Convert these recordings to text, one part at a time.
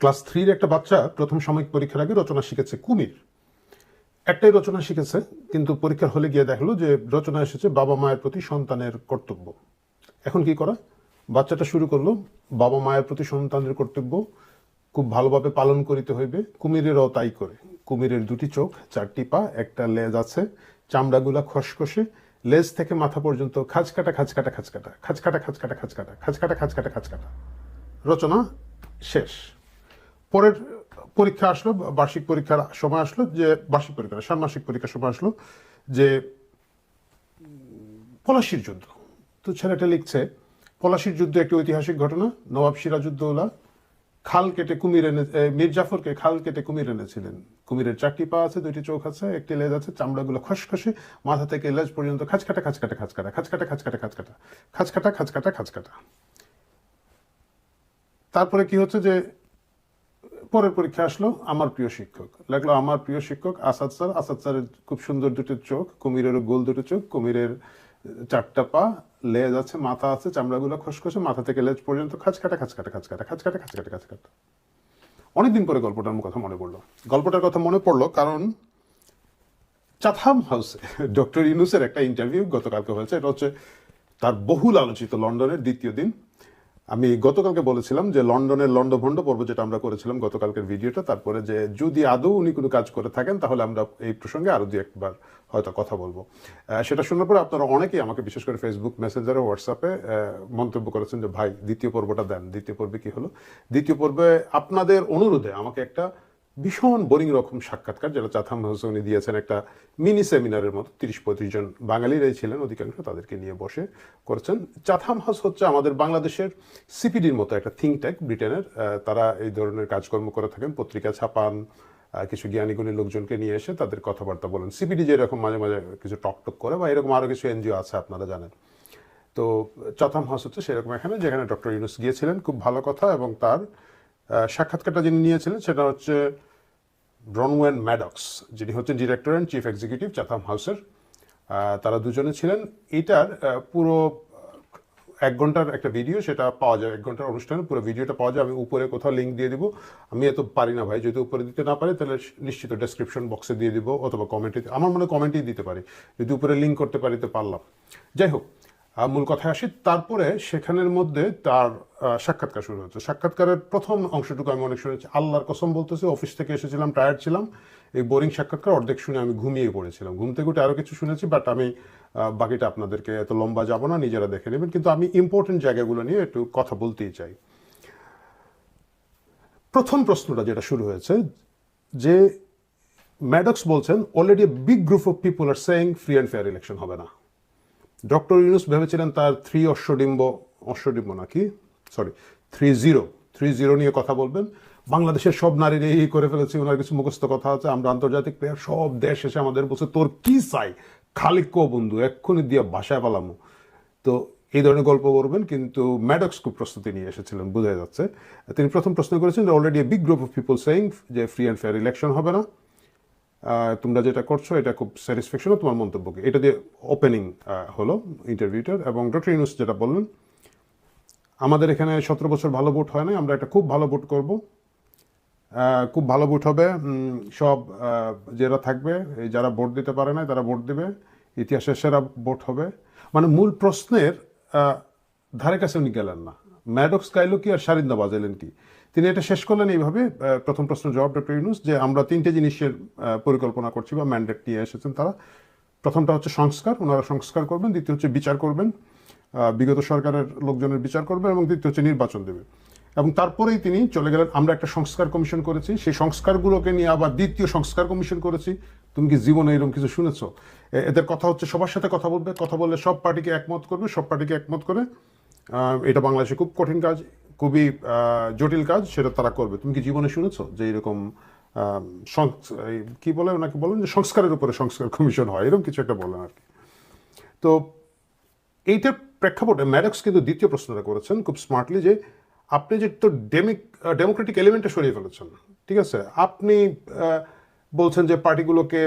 Class থ্রির একটা বাচ্চা প্রথম সাময়িক পরীক্ষার আগে রচনা শিখেছে কুমির। একটাই রচনা শিখেছে, কিন্তু পরীক্ষার হলে গিয়ে দেখল যে রচনা এসেছে বাবা মায়ের প্রতি সন্তানের কর্তব্য। এখন কি করা? বাচ্চাটা শুরু করল, বাবা মায়ের প্রতি সন্তানের কর্তব্য খুব ভালোভাবে পালন করিতে হইবে, কুমিরেরও তাই করে। কুমিরের দুটি চোখ, চারটি পা, একটা লেজ আছে, চামড়াগুলা খসখসে, লেজ থেকে মাথা পর্যন্ত খাঁচকাটা খাঁচকাটা খাঁচকাটা খাঁচকাটা খাঁচকাটা খাঁচকাটা খাঁচকাটা খাঁচকাটা খাঁচকাটা। রচনা শেষ। পরের পরীক্ষা আসলো বার্ষিক পরীক্ষার সময় আসলো যে বার্ষিক পরীক্ষা ষান্মাসিক পরীক্ষার সময় আসলো যে পলাশির যুদ্ধ। তো ছেলেটা লিখছে পলাশির যুদ্ধ একটি ঐতিহাসিক ঘটনা নবাব সিরাজউদ্দৌলা খাল কেটে কুমির এনে এ, মীর জাফরকে খাল কেটে কুমির এনেছিলেন। কুমিরের চারটি পা আছে দুইটি চোখ আছে একটি লেজ আছে চামড়াগুলো খসখসে মাথা থেকে লেজ পর্যন্ত খাঁচকাটা খাঁচকাটা খাঁচকাটা খাঁচকাটা খাঁচকাটা খাঁচকাটা খাঁচকাটা খাঁচকাটা খাঁচকাটা। তারপরে কি হচ্ছে যে পরের পরীক্ষা আসলো আমার প্রিয় শিক্ষক। লাগল আমার প্রিয় শিক্ষক আসাদ স্যার। আসাদ স্যারের খুব সুন্দর দুটো চোখ কুমিরেরও গোল দুটো চোখ, কুমিরের চারটা পা, লেজ আছে, মাথা আছে, চামড়াগুলো খসখসে, মাথা থেকে লেজ পর্যন্ত খাঁচকাটা খাঁচকাটা খাঁচকাটা খাঁচকাটা খাঁচকাটা খাঁচকাটা। অনেকদিন পরে গল্পটার কথা মনে পড়ল। গল্পটার কথা মনে পড়ল কারণ চাথাম হাউসে ডক্টর ইউনুসের একটা ইন্টারভিউ গতকালকে হয়েছে। এটা হচ্ছে তার বহুল আলোচিত লন্ডনের দ্বিতীয় দিন। আমি গতকালকে বলেছিলাম যে লন্ডনের লন্ডভন্ড পর্ব যেটা আমরা করেছিলাম গতকালকের ভিডিওটা, তারপরে যে যদি আদৌ উনি কোনো কাজ করে থাকেন, তাহলে আমরা এই প্রসঙ্গে আরও দু একবার হয়তো কথা বলব। সেটা শোনার পরে আপনারা অনেকেই আমাকে, বিশেষ করে ফেসবুক মেসেঞ্জারে হোয়াটসঅ্যাপে মন্তব্য করেছেন যে, ভাই, দ্বিতীয় পর্বটা দেন। দ্বিতীয় পর্বে কি হলো? দ্বিতীয় পর্বে আপনাদের অনুরোধে আমাকে একটা ভীষণ বোরিং রকম সাক্ষাৎকার, যেটা চাথাম হাউসে উনি দিয়েছেন একটা মিনি সেমিনারের মতো, তিরিশ পঁয়ত্রিশ জন বাঙালিরাই ছিলেন, অধিকাংশ তাদেরকে নিয়ে বসে করেছেন। চাথাম হাউস হচ্ছে আমাদের বাংলাদেশের সিপিডির মতো একটা থিঙ্ক ট্যাঙ্ক ব্রিটেনের। তারা এই ধরনের কাজকর্ম করে থাকেন, পত্রিকা ছাপান কিছু জ্ঞানীগুণী লোকজনকে নিয়ে এসে তাদের কথাবার্তা বলেন। সিপিডি যেরকম মাঝে মাঝে কিছু টক টক করে, বা এরকম আরও কিছু এনজিও আছে আপনারা জানেন। তো চাথাম হাউস হচ্ছে সেরকম এখানে, যেখানে ডক্টর ইউনুস গিয়েছিলেন, খুব ভালো কথা, এবং তার সাক্ষাৎকারটা যিনি নিয়েছিলেন, সেটা হচ্ছে ব্রনওয়েন ম্যাডক্স যিনি হচ্ছেন director and chief executive Chatham হাউসের তারা দুজনে ছিলেন। এটার পুরো এক ঘণ্টার একটা ভিডিও সেটা পাওয়া যায়, এক ঘণ্টার অনুষ্ঠানে পুরো ভিডিওটা পাওয়া যায়। আমি উপরে কোথাও লিঙ্ক দিয়ে দিব। আমি এত পারি না ভাই, যদি উপরে দিতে না পারি, তাহলে নিশ্চিত ডেসক্রিপশন বক্সে দিয়ে দিব অথবা কমেন্টে আমার মনে কমেন্টেই দিতে পারি। যদি উপরে লিঙ্ক করতে পারি, তো পারলাম। যাই হোক মূল কথায় আসি। তারপরে সেখানের মধ্যে তার সাক্ষাৎকার শুরু হচ্ছে সাক্ষাৎকারের প্রথম অংশটুকু আমি অনেক শুনেছি। আল্লাহর কসম বলতেছে, অফিস থেকে এসেছিলাম টায়ার্ড ছিলাম। এই বোরিং সাক্ষাৎকার অর্ধেক শুনে আমি ঘুমিয়ে পড়েছিলাম। ঘুম থেকে উঠে আরও কিছু শুনেছি বাট আমি বাকিটা আপনাদেরকে এত লম্বা যাব না, নিজেরা দেখে নেবেন। কিন্তু আমি ইম্পর্টেন্ট জায়গাগুলো নিয়ে একটু কথা বলতেই চাই। প্রথম প্রশ্নটা যেটা শুরু হয়েছে, যে ম্যাডক্স বলছেন already big group of people R saying free and fair election হবে না। ডক্টর ইউনুস ভেবেছিলেন তার থ্রি অশ্বডিম্ব অশ্বডিম্ব নাকি sorry three zero three zero নিয়ে কথা বলবেন। বাংলাদেশের সব নারীর এই করে ফেলেছি, ওনার কিছু মুখস্থ কথা আছে। আমরা আন্তর্জাতিক প্লেয়ার সব দেশ এসে আমাদের বলছে, তোর কি চাই? খালি কো বন্ধু, এক্ষুনি দিয়ে ভাষায় পালামো। তো এই ধরনের গল্প করবেন কিন্তু ম্যাডক্স খুব প্রস্তুতি নিয়ে এসেছিলেন বোঝা যাচ্ছে। তিনি প্রথম প্রশ্ন করেছেন already a big group of people saying যে ফ্রি অ্যান্ড ফেয়ার ইলেকশন হবে না। তোমরা যেটা করছ, এটা খুব স্যাটিসফ্যাকশন তোমার মন্তব্য কি এটা দিয়ে ওপেনিং হলো ইন্টারভিউটার এবং ডক্টর ইউনুস যেটা বললেন, আমাদের এখানে সতেরো বছর ভালো ভোট হয় না আমরা একটা খুব ভালো ভোট করব। খুব ভালো ভোট হবে। সব যারা থাকবে যারা ভোট দিতে পারে না তারা ভোট দিবে। ইতিহাসের সেরা ভোট হবে। মানে মূল প্রশ্নের ধারে কাছে উনি গেলেন না। ম্যাডক্স গাইলো কি আর সারিন্দা বাজাইলেন কি? তিনি এটা শেষ করলেন এইভাবে প্রথম প্রশ্ন জবাব, ডক্টর ইউনুস, যে আমরা তিনটে জিনিসের পরিকল্পনা করছি বা ম্যান্ডেট নিয়ে এসেছেন তারা। প্রথমটা হচ্ছে সংস্কার, ওনারা সংস্কার করবেন। দ্বিতীয় হচ্ছে বিচার করবেন। বিগত সরকারের লোকজনের বিচার করবেন এবং দ্বিতীয় হচ্ছে নির্বাচন দেবে এবং তারপরেই তিনি চলে গেলেন, আমরা একটা সংস্কার কমিশন করেছি। সেই সংস্কারগুলোকে নিয়ে আবার দ্বিতীয় সংস্কার কমিশন করেছি। তুমি কি জীবনে এরকম কিছু শুনেছো? এদের কথা হচ্ছে সবার সাথে কথা বলবে। কথা বললে সব পার্টিকে একমত করবে, সব পার্টিকে একমত করে এটা বাংলাদেশে খুব কঠিন কাজ। খুবই জটিল কাজ, সেটা তারা করবে। তুমি কি জীবনে শুনেছো যে এরকম কি বলে ওনাকে বলেন যে সংস্কারের উপরে সংস্কার কমিশন হয়, এরকম কিছু একটা বলেন আর কি। তো এইটার প্রেক্ষাপটে ম্যাডক্স কিন্তু দ্বিতীয় প্রশ্নটা করেছেন খুব স্মার্টলি যে আপনি যে তো ডেমিক ডেমোক্রেটিক এলিমেন্টটা সরিয়ে ফেলেছেন, ঠিক আছে? আপনি বলছেন যে পার্টিগুলোকে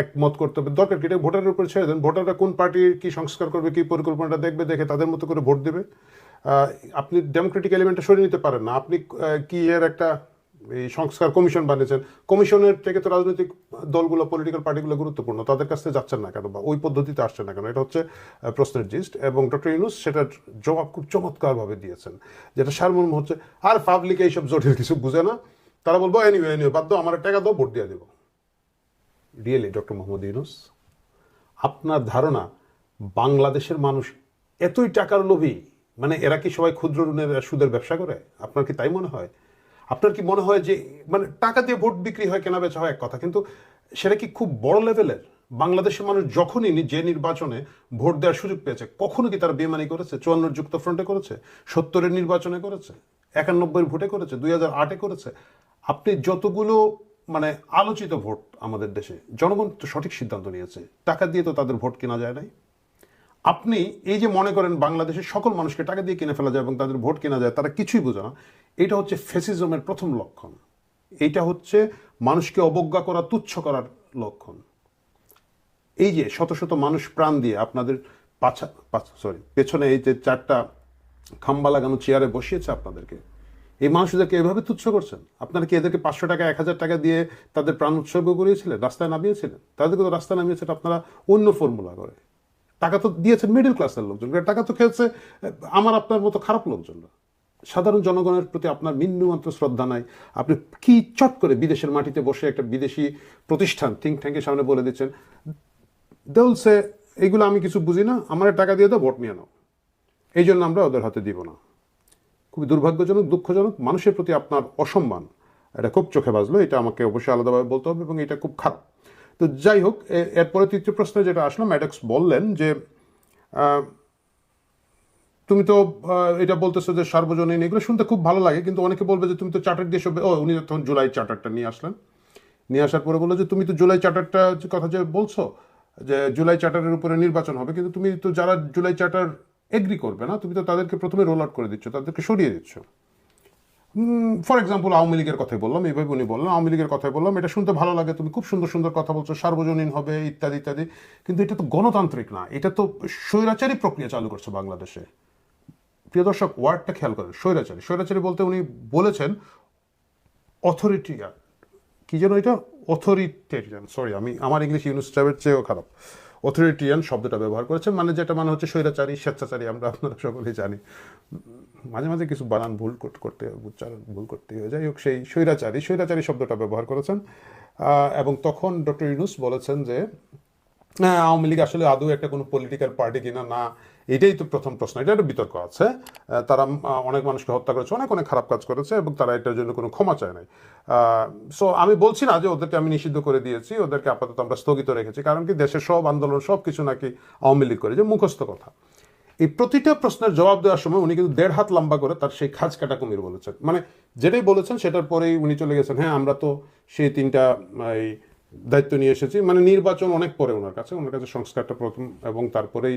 একমত করতে হবে। দরকার কি? এটা ভোটারের উপর ছেড়ে দেন। ভোটাররা কোন পার্টির কি সংস্কার করবে, কি পরিকল্পনাটা দেখবে, দেখে তাদের মতো করে ভোট দেবে। আপনি ডেমোক্রেটিক এলিমেন্টটা সরিয়ে নিতে পারেন না। আপনি কি এর একটা এই সংস্কার কমিশন বানিয়েছেন। কমিশনের থেকে তো রাজনৈতিক দলগুলো পলিটিক্যাল পার্টিগুলো গুরুত্বপূর্ণ। তাদের কাছ থেকে যাচ্ছেন না কেন বা ওই পদ্ধতিতে আসছেন না কেন? এটা হচ্ছে প্রশ্নের জিস্ট এবং ডক্টর ইউনুস সেটার জবাব খুব চমৎকারভাবে দিয়েছেন। যেটা সারমর্ম হচ্ছে, আর পাবলিক এইসব জটিল কিছু বুঝে না। তারা বলব এনিওয়ে বাদ দাও আমার টাকা দাও, ভোট দিয়ে দেবো। রিয়েলি ডক্টর মোহাম্মদ ইউনুস, আপনার ধারণা বাংলাদেশের মানুষ এতই টাকার লোভী মানে এরা কি সবাই ক্ষুদ্র ঋণের সুদের ব্যবসা করে? আপনার কি তাই মনে হয়? আপনার কি মনে হয় যে মানে টাকা দিয়ে ভোট বিক্রি হয়, কেনা বেচা হয় এক কথা, কিন্তু সেটা কি খুব বড় লেভেলের? বাংলাদেশের মানুষ যখনই যে নির্বাচনে ভোট দেওয়ার সুযোগ পেয়েছে, কখনো কি তারা বেমানি করেছে? চুয়ান্নর যুক্ত ফ্রন্টে করেছে? সত্তরের নির্বাচনে করেছে? একানব্বই ভোটে করেছে? দুই হাজার আটে করেছে? আপনি যতগুলো মানে আলোচিত ভোট আমাদের দেশে, জনগণ তো সঠিক সিদ্ধান্ত নিয়েছে। টাকা দিয়ে তো তাদের ভোট কেনা যায় নাই। আপনি এই যে মনে করেন বাংলাদেশের সকল মানুষকে টাকা দিয়ে কিনে ফেলা যায় এবং তাদের ভোট কেনা যায়, তারা কিছুই বোঝে না। এটা হচ্ছে ফেসিজমের প্রথম লক্ষণ। এইটা হচ্ছে মানুষকে অবজ্ঞা করা, তুচ্ছ করার লক্ষণ। এই যে শত শত মানুষ প্রাণ দিয়ে আপনাদের পাছা সরি পেছনে এই যে চারটা খাম্বা লাগানো চেয়ারে বসিয়েছে আপনাদেরকে, এই মানুষদেরকে এভাবে তুচ্ছ করছেন? আপনারা কি এদেরকে পাঁচশো টাকা, এক হাজার টাকা দিয়ে তাদের প্রাণ উৎসর্গ করিয়েছিলেন? রাস্তায় নামিয়েছিলেন? তাদেরকে তো রাস্তায় নামিয়েছেন, আপনারা অন্য ফর্মুলা করে। টাকা তো দিয়েছেন মিডল ক্লাসের লোকজন। টাকা তো খেয়েছে আমার আপনার মতো খারাপ লোকজনরা। সাধারণ জনগণের প্রতি আপনার বিন্দুমাত্র শ্রদ্ধা নাই। আপনি কি চট করে বিদেশের মাটিতে বসে একটা বিদেশি প্রতিষ্ঠান থিঙ্ক ট্যাঙ্কের সামনে বলে দিচ্ছেন দেউলসে এইগুলো আমি কিছু বুঝি না, আমার টাকা দিয়ে দাও, ভোট নিয়ে নাও। এই জন্য আমরা ওদের হাতে দিব না। খুবই দুর্ভাগ্যজনক, দুঃখজনক, মানুষের প্রতি আপনার অসম্মান। এটা খুব চোখে বাজলো, এটা আমাকে অবশ্যই আলাদাভাবে বলতে হবে এবং এটা খুব খারাপ। তো যাই হোক এরপরে তৃতীয় প্রশ্নে যেটা আসলো, ম্যাডক্স বললেন যে তুমি তো এটা বলতেছো যে সার্বজনীন, এগুলো শুনতে খুব ভালো লাগে, কিন্তু অনেকে বলবে যে তুমি তো চার্টার দিয়ে সব, ও, উনি তখন জুলাই চার্টারটা নিয়ে আসলেন। নিয়ে আসার পরে বলল যে, তুমি তো জুলাই চার্টারটা কথা যে বলছো, যে জুলাই চার্টারের উপরে নির্বাচন হবে, কিন্তু তুমি তো যারা জুলাই চার্টার এগ্রি করবে না, তুমি তো তাদেরকে প্রথমে রোল আউট করে দিচ্ছ, তাদেরকে সরিয়ে দিচ্ছ। ফর এক্সাম্পল আওয়ামী লীগের কথাই বললাম এইভাবে উনি বললাম আওয়ামী লীগের কথাই বললাম, এটা শুনতে ভালো লাগে, তুমি খুব সুন্দর সুন্দর কথা বলছো, সার্বজনীন হবে, ইত্যাদি ইত্যাদি। কিন্তু এটা তো গণতান্ত্রিক না, এটা তো স্বৈরাচারী প্রক্রিয়া চালু করছে বাংলাদেশে। প্রিয় দর্শক ওয়ার্ডটা খেয়াল করেন, স্বৈরাচারী। স্বৈরাচারী বলতে উনি বলেছেন অথরিটিয়ান কি যেন এটা? অথরিটেরিয়ান সরি আমি, আমার ইংলিশ ইউনিস ট্যাবের চেয়েও খারাপ। অথরিটিয়ান শব্দটা ব্যবহার করেছে মানে যেটা মানে হচ্ছে স্বৈরাচারী, স্বেচ্ছাচারী, আমরা আপনারা সকলেই জানি। মাঝে মাঝে কিছু বানান ভুল করতে, উচ্চারণ ভুল করতে হয়ে যাই হোক সেই স্বৈরাচারী স্বৈরাচারী শব্দটা ব্যবহার করেছেন। এবং তখন ডক্টর ইউনুস বলেছেন যে আওয়ামী লীগ আসলে আদৌ একটা কোনো পলিটিক্যাল পার্টি কিনা, না এটাই তো প্রথম প্রশ্ন, এটা একটা বিতর্ক আছে। তারা অনেক মানুষকে হত্যা করেছে, অনেক অনেক খারাপ কাজ করেছে এবং তারা এটার জন্য কোনো ক্ষমা চায় নাই। সো আমি বলছি না যে ওদেরকে আমি নিষিদ্ধ করে দিয়েছি, ওদেরকে আপাতত আমরা স্থগিত রেখেছি, কারণ কি দেশের সব আন্দোলন, সব কিছু নাকি আওয়ামী লীগ করে যে মুখস্থ কথা। এই প্রতিটা প্রশ্নের জবাব দেওয়ার সময় উনি কিন্তু দেড় হাত লম্বা করে তার সেই খাজ কাটা কুমির বলেছেন। মানে যেটাই বলেছেন সেটার পরেই উনি চলে গেছেন হ্যাঁ আমরা তো সেই তিনটা, এই দায়িত্ব নিয়ে এসেছি। মানে নির্বাচন অনেক পরে ওনার কাছে ওনার কাছে সংস্কারটা প্রথম এবং তারপরেই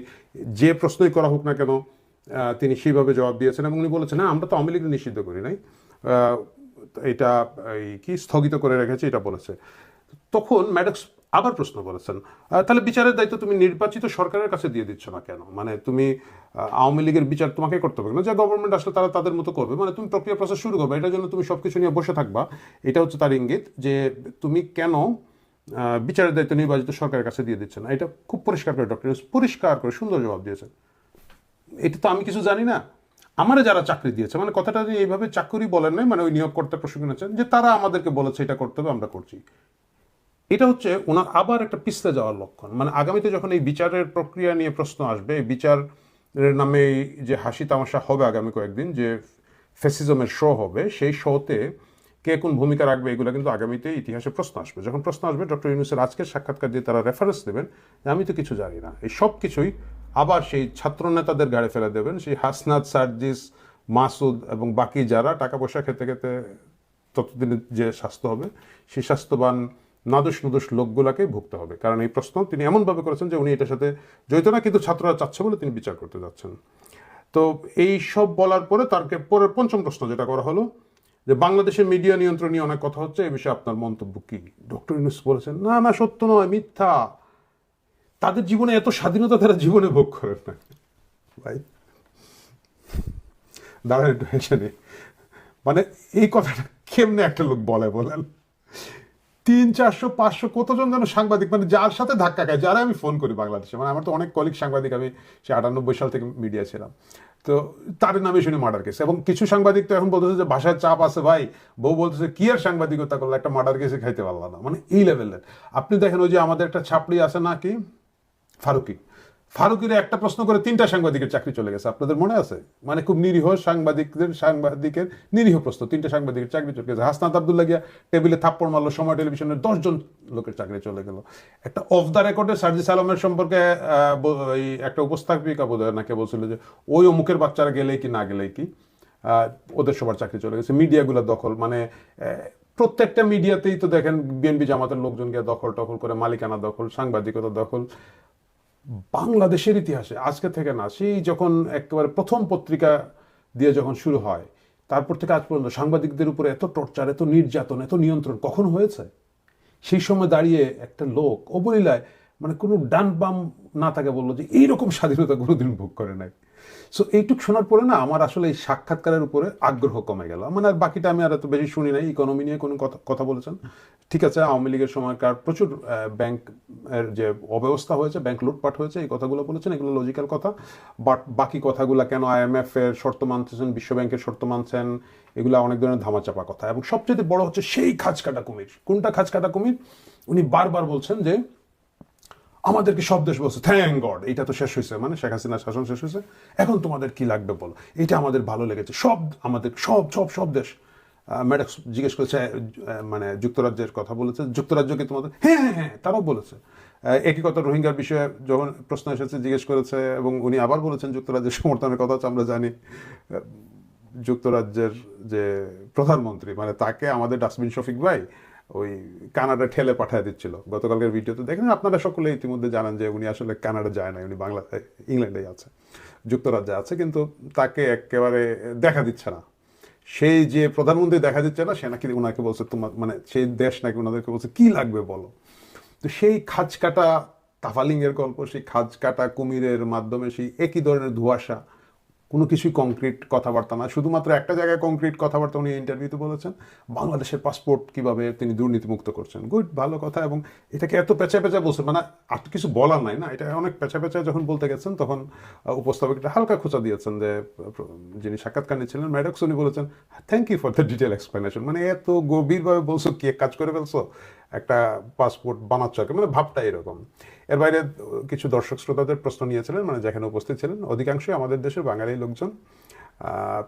যে প্রশ্নই করা হোক না কেন তিনি সেইভাবে জবাব দিয়েছেন এবং উনি বলেছেন হ্যাঁ আমরা তো আওয়ামী লীগ নিষিদ্ধ করি নাই। এটা এই কি স্থগিত করে রেখেছে এটা বলেছে। তখন ম্যাডক্স আবার প্রশ্ন আহ, তাহলে বিচারের দায়িত্ব তুমি নির্বাচিত সরকারের কাছে দিয়ে দিচ্ছ না কেন? মানে তুমি আওয়ামী লীগের বিচার তোমাকে করতে হবে না যে গভর্নমেন্ট আসলে তারা তাদের মতো করবে। মানে তুমি প্রক্রিয়া প্রসেস শুরু করবে এটার জন্য তুমি সবকিছু নিয়ে বসে থাকবা। এটা হচ্ছে তার ইঙ্গিত যে তুমি কেন বিচারের দায়িত্ব নির্বাচিত সরকারের কাছে দিয়ে দিচ্ছে না এটা খুব পরিষ্কার করে ডক্টর পরিষ্কার করে সুন্দর জবাব দিয়েছেন। এটা তো আমি কিছু জানি না। আমারে যারা চাকরি দিয়েছে মানে কথাটা যে এইভাবে চাকরি বলেন নাই মানে ওই নিয়োগকর্তা প্রশিক্ষণ আছেন, যে তারা আমাদেরকে বলেছে এটা করতে হবে, আমরা করছি। এটা হচ্ছে ওনার আবার একটা পিছলে যাওয়ার লক্ষণ। মানে আগামীতে যখন এই বিচারের প্রক্রিয়া নিয়ে প্রশ্ন আসবে, এই বিচারের নামে যে হাসি তামাশা হবে আগামী কয়েকদিন, যে ফেসিজমের শো হবে, সেই শোতে কে কোন ভূমিকা রাখবে এগুলো কিন্তু আগামীতে ইতিহাসে প্রশ্ন আসবে। যখন প্রশ্ন আসবে, ডক্টর ইউনুসের আজকের সাক্ষাৎকার দিয়ে তারা রেফারেন্স দেবেন। আমি তো কিছু জানি না। এই সব কিছুই আবার সেই ছাত্রনেতাদের গাড়ি ফেলে দেবেন, সেই হাসনাত, সার্জিস, মাসুদ এবং বাকি যারা টাকা পয়সা খেতে খেতে ততদিনে যে স্বাস্থ্য হবে, সেই স্বাস্থ্যবান, নাদুস নুদুস লোকগুলাকে ভুগতে হবে। কারণ এই প্রশ্ন তিনি এমনভাবে করেছেন যে উনি এটার সাথে জড়িত না, কিন্তু ছাত্ররা চাচ্ছে বলে তিনি বিচার করতে যাচ্ছেন। তো এই সব বলার পরে তার পরের পঞ্চম প্রশ্ন যেটা করা হলো যে বাংলাদেশের মিডিয়া নিয়ন্ত্রণ নিয়ে অনেক কথা হচ্ছে এই বিষয়ে আপনার মন্তব্য কি? ডক্টর ইউনুস বলেছেন, না না, সত্য নয়, মিথ্যা। তাদের জীবনে এত স্বাধীনতা তারা জীবনে ভোগ করেন না। ভাই, দাঁড়ান মানে এই কথাটা কেমনে একটা লোক বলে বলেন? তিন, চারশো, পাঁচশো কতজন যেন সাংবাদিক মানে যার সাথে ধাক্কা খায়, যারা আমি ফোন করি বাংলাদেশে মানে আমার তো অনেক কলিগ সাংবাদিক, আমি সে আটানব্বই সাল থেকে মিডিয়া ছিলাম। তো তার নামে শুনে মার্ডার কেস এবং কিছু সাংবাদিক তো এখন বলতেছে যে ভাষার চাপ আছে ভাই। বউ বলতেছে, কি আর সাংবাদিকতা করল? একটা মার্ডার কেসে খাইতে পারলাম না। মানে এই লেভেলের আপনি দেখেন ওই যে আমাদের একটা ছাপড়ি আছে নাকি? ফারুকি। ফারুকির একটা প্রশ্ন করে তিনটা সাংবাদিকের চাকরি চলে গেছে, আপনাদের মনে আছে? মানে খুব নিরীহ সাংবাদিকদের, সাংবাদিকের নিরীহ প্রশ্ন, তিনটা সাংবাদিকের চাকরি চলে গেছে। হাসনাত আবদুল্লাহ গিয়া টেবিলে থাপ্পড় মারলো, সময় টেলিভিশনের দশজন লোকের চাকরি চলে গেল। একটা অফ দ্য রেকর্ডে সার্জিস আলমের সম্পর্কে একটা উপস্থাপিকা বোধ হয় নাকি বলছিল যে, ওই অমুকের বাচ্চারা গেলেই কি, না গেলেই কি? ওদের সবার চাকরি চলে গেছে। মিডিয়াগুলো দখল মানে প্রত্যেকটা মিডিয়াতেই তো দেখেন, বিএনপি জামাতের লোকজন গিয়ে দখল টখল করে, মালিকানা দখল, সাংবাদিকতা দখল। বাংলাদেশের ইতিহাসে, আজকে থেকে না, সেই যখন একেবারে প্রথম পত্রিকা দিয়ে যখন শুরু হয়, তারপর থেকে আজ পর্যন্ত সাংবাদিকদের উপরে এত টর্চার, এত নির্যাতন, এত নিয়ন্ত্রণ কখন হয়েছে? সেই সময় দাঁড়িয়ে একটা লোক অবলীলায় মানে কোনো ডান বাম না থাকে বলল যে, এইরকম স্বাধীনতা কোনোদিন ভোগ করে নাই। সো এইটুক শোনার পরে না আমার আসলে এই সাক্ষাৎকারের উপরে আগ্রহ কমে গেল। মানে আর বাকিটা আমি আর এত বেশি শুনি নাই ইকোনমি নিয়ে কোনো কথা কথা বলেছেন। ঠিক আছে, আওয়ামী লীগের সময়কার প্রচুর ব্যাংক এর যে অব্যবস্থা হয়েছে ব্যাংক লুটপাট হয়েছে, এই কথাগুলো বলেছেন, এগুলো লজিক্যাল কথা। বাট বাকি কথাগুলো কেন আইএমএফ এর শর্ত মানতেছেন বিশ্ব ব্যাংকের শর্ত মানছেন, এগুলো অনেক ধরনের ধামাচাপা কথা। এবং সবচেয়ে বড় হচ্ছে সেই খাঁচকাটা কুমির। কোনটা খাঁচকাটা কুমির? উনি বারবার বলছেন যে আমাদেরকে সব দেশ বলছে থ্যাংক গড এটা তো শেষ হয়েছে মানে শেখ হাসিনার শাসন শেষ হয়েছে। এখন তোমাদের কি লাগবে বলো? এটা আমাদের ভালো লেগেছে। সব আমাদের, সব সব সব দেশ ম্যাডাম জিজ্ঞেস করেছে মানে যুক্তরাজ্যের কথা বলেছে। যুক্তরাজ্যকে তোমাদের? হ্যাঁ হ্যাঁ হ্যাঁ তারাও বলেছে। একই কথা রোহিঙ্গার বিষয়ে যখন প্রশ্ন এসেছে, জিজ্ঞেস করেছে এবং উনি আবার বলেছেন যুক্তরাজ্যের সমর্থনের কথা হচ্ছে আমরা জানি। যুক্তরাজ্যের যে প্রধানমন্ত্রী মানে তাকে আমাদের ডাস্টবিন শফিক ভাই ওই কানাডা ঠেলে পাঠিয়ে দিচ্ছিল। গতকালকের ভিডিওতে দেখেন, আপনারা সকলে ইতিমধ্যে জানেন যে উনি আসলে কানাডা যায় না উনি বাংলা ইংল্যান্ডেই আছে, যুক্তরাজ্যে আছে, কিন্তু তাকে একেবারে দেখা দিচ্ছে না। সেই যে প্রধানমন্ত্রী দেখা দিচ্ছে না, সে নাকি ওনাকে বলছে তোমার মানে সেই দেশ নাকি ওনাদেরকে বলছে, কি লাগবে বলো? তো সেই খাজ কাটা তাফালিংয়ের গল্প, সেই খাজ কাটা কুমিরের মাধ্যমে সেই একই ধরনের ধোঁয়াশা কোনো কিছুই কংক্রিট কথাবার্তা না। শুধুমাত্র একটা জায়গায় কংক্রিট কথাবার্তা উনি ইন্টারভিউতে বলেছেন, বাংলাদেশের পাসপোর্ট কীভাবে তিনি দুর্নীতিমুক্ত করছেন। গুড ভালো কথা এবং এটাকে এত পেঁচা পেঁচা বলছেন মানে আর কিছু বলার নাই না। এটা অনেক পেঁচা পেঁচা যখন বলতে গেছেন, তখন উপস্থাপকটা হালকা খোঁচা দিয়েছেন যে যিনি সাক্ষাৎকার নিচ্ছিলেন ম্যাডক্স উনি বলেছেন thank you for the detail explanation মানে এত গভীরভাবে বলছো, কে কাজ করে ফেলছো? একটা পাসপোর্ট বানাচ্ছ আর মানে ভাবটা এরকম। এর বাইরে কিছু দর্শক শ্রোতাদের প্রশ্ন নিয়েছিলেন মানে যেখানে উপস্থিত ছিলেন, অধিকাংশই আমাদের দেশের বাঙালি লোকজন।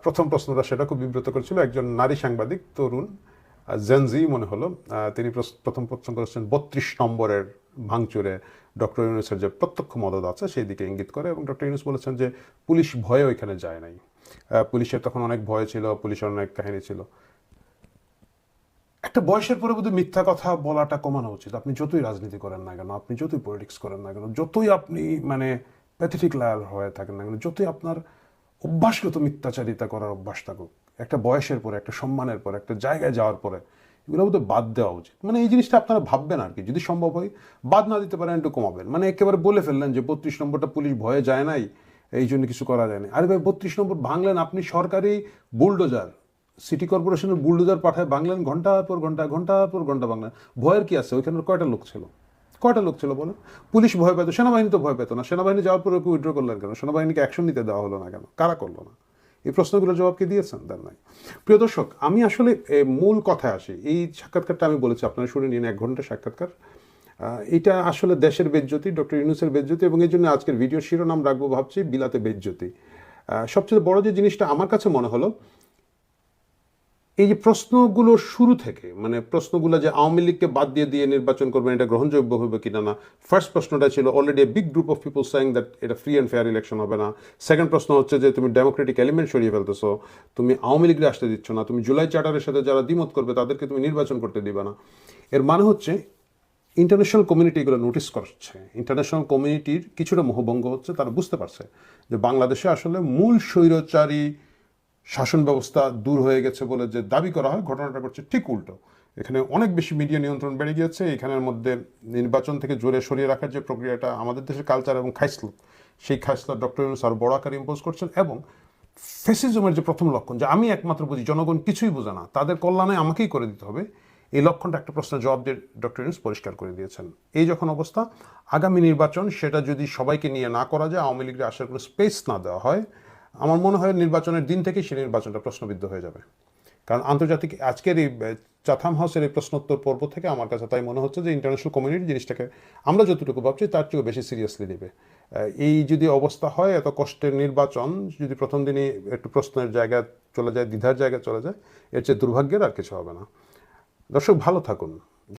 প্রথম প্রশ্নটা সেটা খুব বিব্রত করেছিল, একজন নারী সাংবাদিক, তরুণ জেনজি মনে হলো তিনি প্রথম প্রশ্ন করেছেন, বত্রিশ নম্বরের ভাঙচুরে ডক্টর ইউনুসের যে প্রত্যক্ষ মদত আছে সেই দিকে ইঙ্গিত করে এবং ডক্টর ইউনুস বলেছেন যে পুলিশ ভয়ে ওইখানে যায় নাই। পুলিশের তখন অনেক ভয় ছিল, পুলিশের অনেক কাহিনী ছিল। একটা বয়সের পরে বোধহয় মিথ্যা কথা বলাটা কমানো উচিত। আপনি যতই রাজনীতি করেন না কেন, আপনি যতই পলিটিক্স করেন না কেন, যতই আপনি মানে প্যাথেটিক লায়াল হয়ে থাকেন না কেন, যতই আপনার অভ্যাসগত মিথ্যাচারিতা করার অভ্যাস থাকুক, একটা বয়সের পরে, একটা সম্মানের পরে, একটা জায়গায় যাওয়ার পরে, এগুলো বোধহয় বাদ দেওয়া উচিত। মানে এই জিনিসটা আপনারা ভাববেন আর কি, যদি সম্ভব হয় বাদ না দিতে পারেন, একটু কমাবেন। মানে একেবারে বলে ফেললেন যে বত্রিশ নম্বরটা পুলিশ ভয়ে যায় নাই, এই জন্য কিছু করা যায় না আরে ভাই, বত্রিশ নম্বর ভাঙলেন আপনি সরকারি বুলডোজার। সিটি কর্পোরেশনের বুলডোজার পাঠায় বাংলেন ঘণ্টার পর ঘণ্টা ঘণ্টা পর ঘণ্টা বাংলেন ভয়ের কি আছে? ওইখানে কয়টা লোক ছিল? কয়টা লোক ছিল বলেন? পুলিশ ভয় পেত, সেনাবাহিনী তো ভয় পেত না। সেনাবাহিনী যাওয়ার পরে ওকে উইড্র করলেন কেন? সেনাবাহিনীকে অ্যাকশন নিতে দেওয়া হলো না কেন? কারা করল না? এই প্রশ্নগুলোর জবাব কি দিয়েছেন? দেন নাই। প্রিয় দর্শক, আমি আসলে মূল কথায় আসি। এই সাক্ষাৎকারটা আমি বলেছি, আপনারা শুনে নিন, এক ঘণ্টা সাক্ষাৎকার। এটা আসলে দেশের বেজ্জতি, ডক্টর ইউনুসের বেজ্জতি এবং এই জন্য আজকের ভিডিও শিরোনাম রাখব, ভাবছি বিলাতে বেজ্যোতি সবচেয়ে বড় যে জিনিসটা আমার কাছে মনে হলো এই যে প্রশ্নগুলোর শুরু থেকে মানে প্রশ্নগুলো যে আওয়ামী লীগকে বাদ দিয়ে দিয়ে নির্বাচন করবেন, এটা গ্রহণযোগ্য হবে কিনা না? ফার্স্ট প্রশ্নটা ছিল already a big group of people saying that এটা ফ্রি অ্যান্ড ফেয়ার ইলেকশন হবে না। সেকেন্ড প্রশ্ন হচ্ছে যে তুমি ডেমোক্রেটিক এলিমেন্ট সরিয়ে ফেলতেছো, তুমি আওয়ামী লীগরে আসতে দিচ্ছ না, তুমি জুলাই চার্টারের সাথে যারা দ্বিমত করবে তাদেরকে তুমি নির্বাচন করতে দিবে না। এর মানে হচ্ছে ইন্টারন্যাশনাল কমিউনিটি এগুলো নোটিস করছে। ইন্টারন্যাশনাল কমিউনিটির কিছুটা মোহভঙ্গ হচ্ছে, তারা বুঝতে পারছে যে বাংলাদেশে আসলে মূল স্বৈরচারী শাসন ব্যবস্থা দূর হয়ে গেছে বলে যে দাবি করা হয়, ঘটনাটা করছে ঠিক উল্টো। এখানে অনেক বেশি মিডিয়া নিয়ন্ত্রণ বেড়ে গিয়েছে। এখানের মধ্যে নির্বাচন থেকে জোরে সরিয়ে রাখার যে প্রক্রিয়াটা আমাদের দেশের কালচার এবং খাইসলত সেই খাইসলত ডক্টর ইউনুস আরও বড় আকারে ইম্পোজ করছেন এবং ফেসিজমের যে প্রথম লক্ষণ, যে আমি একমাত্র বুঝি, জনগণ কিছুই বোঝে না, তাদের কল্যাণে আমাকেই করে দিতে হবে, এই লক্ষণটা একটা প্রশ্নের জবাব দিয়ে ডক্টর ইউনুস পরিষ্কার করে দিয়েছেন। এই যখন অবস্থা, আগামী নির্বাচন সেটা যদি সবাইকে নিয়ে না করা যায়, আওয়ামী লীগের আসার কোনো স্পেস না দেওয়া হয় আমার মনে হয় নির্বাচনের দিন থেকেই সেই নির্বাচনটা প্রশ্নবিদ্ধ হয়ে যাবে। কারণ আন্তর্জাতিক আজকের এই চাথাম হাউসের এই প্রশ্নোত্তর পর্ব থেকে আমার কাছে তাই মনে হচ্ছে যে ইন্টারন্যাশনাল কমিউনিটি জিনিসটাকে আমরা যতটুকু ভাবছি তার চেয়েও বেশি সিরিয়াসলি নেবে। এই যদি অবস্থা হয়, এত কষ্টের নির্বাচন, যদি প্রথম দিনই একটু প্রশ্নের জায়গায় চলে যায়, দ্বিধার জায়গায় চলে যায়, এর চেয়ে দুর্ভাগ্যের আর কিছু হবে না। দর্শক, ভালো থাকুন।